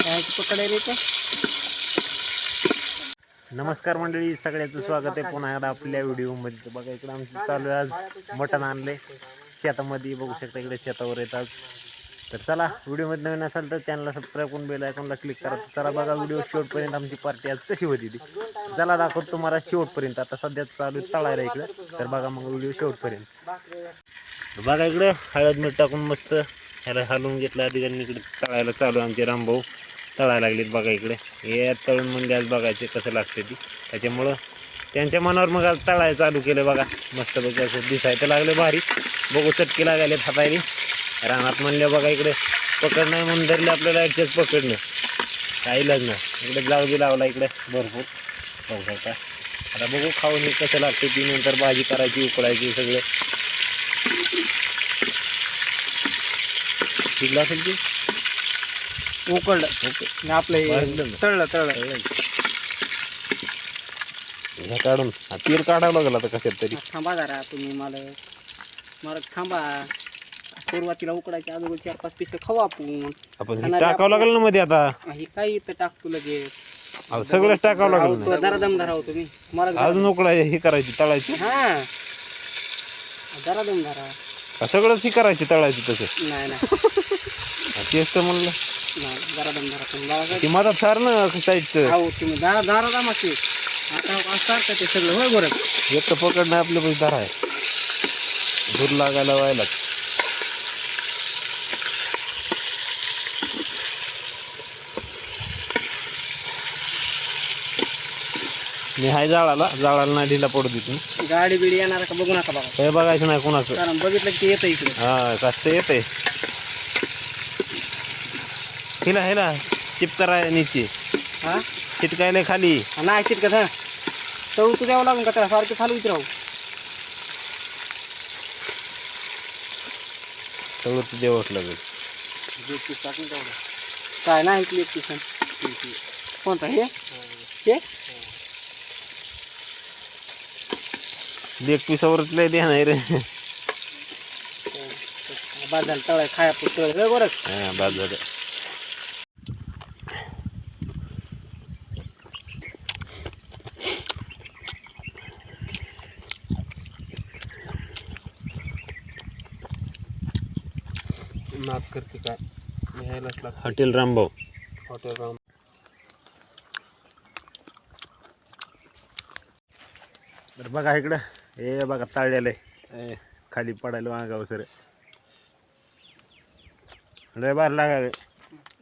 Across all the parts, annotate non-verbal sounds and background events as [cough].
रे नमस्कार मंडळी सगळ्याचं स्वागत आहे पुन्हा एकदा आपल्या व्हिडिओमध्ये. बघा इकडे आमचं चालू आहे आज मटण आणले. शेतामध्ये बघू शकता इकडे शेतावर येतात. तर चला व्हिडिओमध्ये नवीन असाल तर चॅनलला सबस्क्राईब करून बेल आयकॉनला क्लिक करा. चला बघा व्हिडिओ शेवटपर्यंत आमची पार्टी आज कशी होती ती. चला दाखवतो तुम्हाला शेवटपर्यंत. आता सध्या चालू आहे तळायला इकडे. तर बघा मग व्हिडिओ शेवटपर्यंत. बघा इकडे हळद मीठ टाकून मस्त ह्याला हलवून घेतलं अधिकाऱ्यांनी इकडे तळायला चालू आमचे रामभाऊ. तळायला लागलेत बघा इकडे. हे तळून म्हणजे आज बघायचे कसं लागते ती. त्याच्यामुळं त्यांच्या मनावर मग आज तळायला चालू केलं बघा. मस्त असं दिसायचं लागलं भारी. बघू चटके लागायला हातायली रानात म्हणल्या बघा इकडे पकड नाही म्हणून धरले आपल्याला ॲडजस्ट पकडणं काही लग्न. इकडे ब्लाऊज लावला इकडे. भरपूर. बघू शकता आता बघू खाऊन कसं लागते ती. नंतर भाजी करायची उकडायची सगळं. शिकला असेल की? उकळलं. ओके. आपलं हे. तळलं तळलं. काढून हा तीर काढावं लागेल आता कशात तरी. थांबा जरा तुम्ही मला मला थांबा. सुरुवातीला उकडायच्या अगोदर चार पाच पिसे खाऊ आपण. आपण हे टाकावं लागेल ना मध्ये आता? हे काही इथं टाकतो लगेच. अहो, सगळंच टाकावं लागेल ना. जरा दम धराव तुम्ही. मला अजून उकडाय हे करायची तळायची? हा. जरा दम धरा सगळंच ही करायची तळायची तसं. नाही नाही. तेच तर म्हणलं. जरा दम धरा तुम्ही मला काय ती माझा सार ना साईडचं. अहो तुम्ही जरा जरा दमाचे आता असं का ते सगळं होय बरं. एक तर पकडणं आपल्या पैसे धरा आहे. दूर लागायला व्हायला. मी हाय जाळाला जाळाला नाही ढिला पडू तिथून. गाडी बिडी येणार का? बघू नका बघा हे बघायचं नाही कोणाचं. कारण बघितलं की येतं इकडे. हा कसं येते हिला हिला. चिपकराय नीची. हा? चिटकायला खाली. नाही चित का तळू तू द्यावं लागून का त्याला? सारखं चालू राहू सगळं तुझे देवच लागेल. काय नाही ऐकली एक किसन कोणता? हे? हे? लेग पिसावरच लय द्या नाही रे. बाद झालं तळ खाया पुस्तक बरं. हा बाद झालं नाद करते काय घ्यायलाच लागतं हॉटेल रामभाऊ. हॉटेल राम तर बघा इकडं. हे बघा ताळलेलं आहे. खाली पडायला वांगाव सर लय बार लागायला.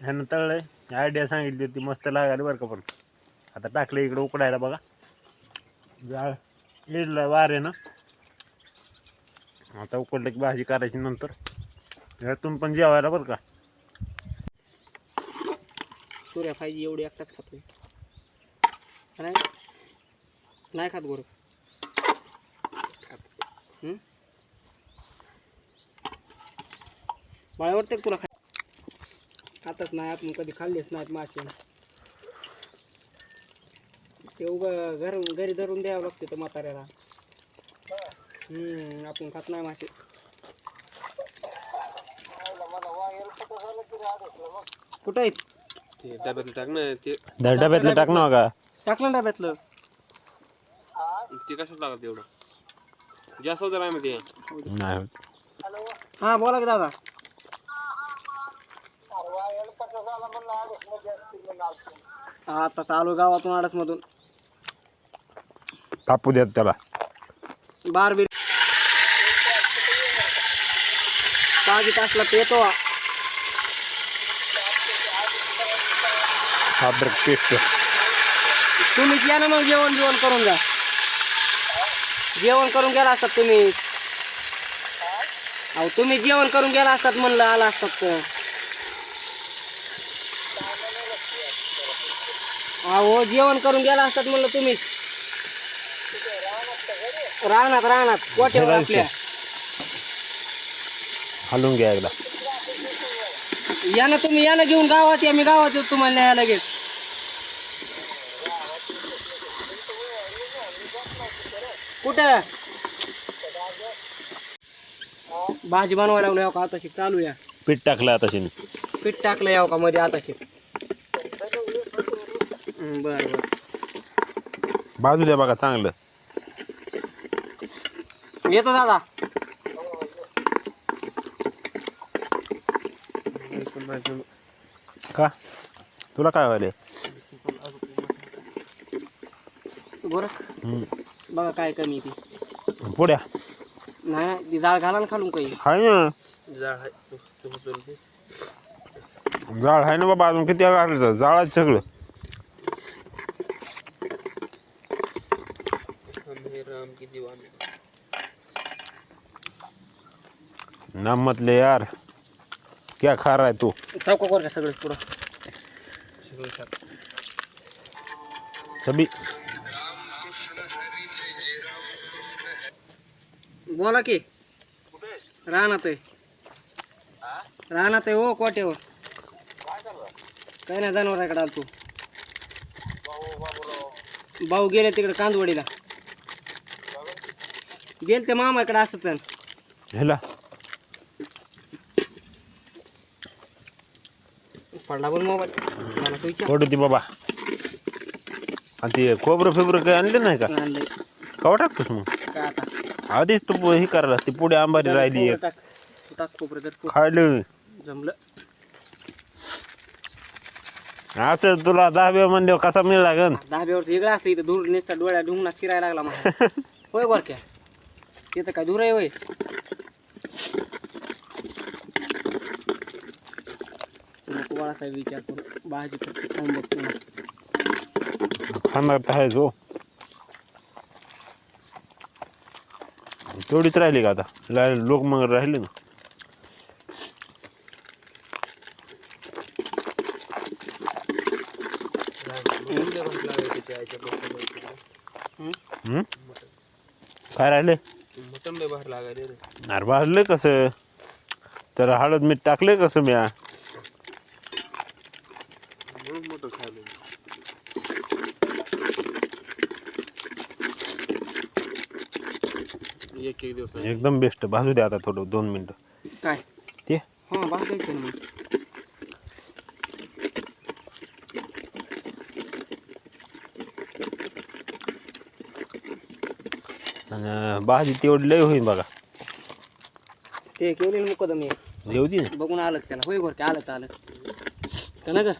ह्यानं तळलंय. आयडिया सांगितली होती मस्त लागायला बरं का पण. आता टाकलं इकडं उकडायला बघा. जाळ इडलं वारे ना आता उकडलं की भाजी करायची नंतर. ह्यातून पण जेवायला बरं का? सूर्या फायजी एवढी एकटाच खातोय नाही. नाही? खात गोरख हं? मला वाटतं तुला खा खातच नाही आपण कधी खाल्लेच नाहीत मासे. ते उगं घर घरी धरून द्यावं लागते तर म्हाताऱ्याला. हम्म आपण खात नाही मासे. कुठं आहेत? ते डब्यातलं टाक ना ते डब्यातलं टाक ना का टाकलं ना डब्यातलं. ते कशात लागत एवढं? जास्त होतं नाही ते. नाही होत. हा बोला की दादा. आता चालू गावातून आडस मधून कापू द्यात त्याला. बार बीर पाच तासला पेतो अद्रक पेस्ट तुम्हीच या ना मग जेवण जेवण करून जा जेवण करून गेला असतात तुम्ही. अहो तुम्ही जेवण करून गेला असतात म्हणलं आला असतात तर. अहो जेवण करून गेला असतात म्हणलं तुम्ही. राहणार राहणार कोट्यावर आपल्या? हलवून घ्या एकदा. या ना तुम्ही या ना घेऊन गावात या मी गावात येतो तुम्हाला न्यायला लगेच. कुठं? भाजी बनवायला लागलो का? आता चालू या पीठ टाकलं आता शिनी. पीठ टाकलं याव का मध्ये? आता हं, बरं बरं. बाजू द्या बघा चांगलं. येतो दादा. का? तुला काय व्हायले बरं. हम्म. बघा काय कमी ती. पुढ्या. नाही ती जाळ घाला ना खालून काही. हाय ना. जाळ आहे. जाळ आहे ना बाबा अजून किती काढायचं जाळाच सगळं. आम्ही राम की दिवाने नाम मतले यार. क्या खा रहा है तू? चौका कर का सगळं पुढं? सगळं. सभी. बोला की. राहणार आहे. राहणार आहे हो कोट्यावर. काय नाही जनावराकडे आल तू भाऊ गेले तिकडे कांदवडीला. गेल ते मामाकडे असत ह्याला. पडला पण मोबाईल. पडू ती बाबा. आणि ते खोबरं फिबरं काही आणले नाही का? आणलंय. कवा टाकतोस मग? आधीच तू हे करायला ती पुढे आंबारी राहिली एक. टाक. टाक खोबरं खूप खायलं जमलं. असं तुला दहाव्या म्हणल्यावर कसा मिळ लागन दहाब्यावरचं वेगळं असतं इथं. दूर नुसता डोळ्या ढुंगणा शिरायला लागला मला. [laughs] होय गोरक्या तिथं काय दूर आहे होय? नको बाळासाहेब विचार करू. फक्त खाऊन बघतो. खाणार तर आहेच हो. तेवढीच राहिली का आता? ला- लोक मग राहिले ना? काय राहिले? अरे भाजलं कसं? तर हळद मीठ टाकले कसं म्या म्हणून मोठं खायला एक एक दिवस एकदम बेस्ट भाजू द्या आता थोडं दोन मिनटं. काय? ते? हां ना. मग आणि भाजी तेवढी लय होईल बघा. ते केले ना मुकदम. मी येऊ दे ना. बघून आलं त्याला? होय गोरक्या आलं आलं. का ना ग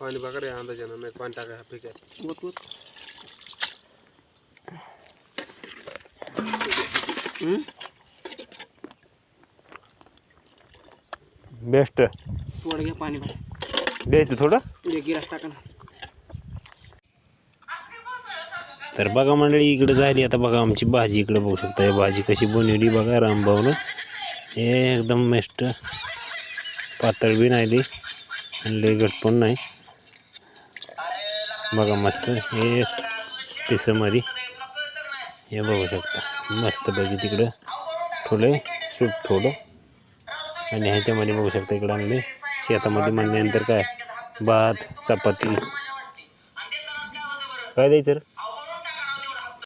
पाणी बघा रे अंदाजानं नाही पाणी टाकाय पिकाय वत वत हम्म? बेस्ट थोडं घ्या पाणी भर द्यायचं थोडं तुझ्या गिरास टाका ना तर बघा मंडळी इकडे झाली आता बघा आमची भाजी इकडे बघू शकता ही भाजी कशी बनवली बघा रामभाऊनं हे एकदम मस्त पातळ बी नाही आणि लई घट पण नाही बघा मस्त हे पिसमध्ये हे बघू शकता. मस्त पैकी तिकडं थोडे सूप ठोलं आणि ह्याच्यामध्ये बघू शकता इकडं आणले शेतामध्ये म्हणल्यानंतर काय? भात चपाती. काय द्यायचं रे?